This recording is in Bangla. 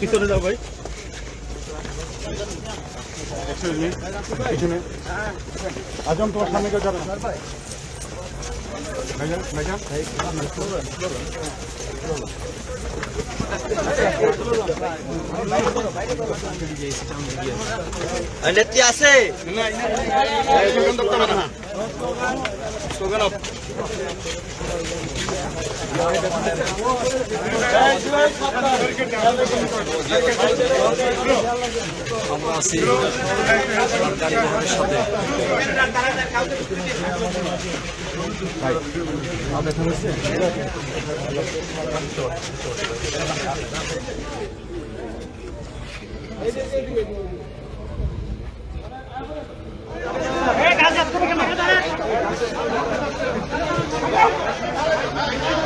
পিছনে যাও ভাই আজম তোমার সামনে কেউ যাবে না ভাইজান ভাইজান আমরা আছি সরকারি ভবনের সাথে ভাই আসসালামু আলাইকুম এই ভাই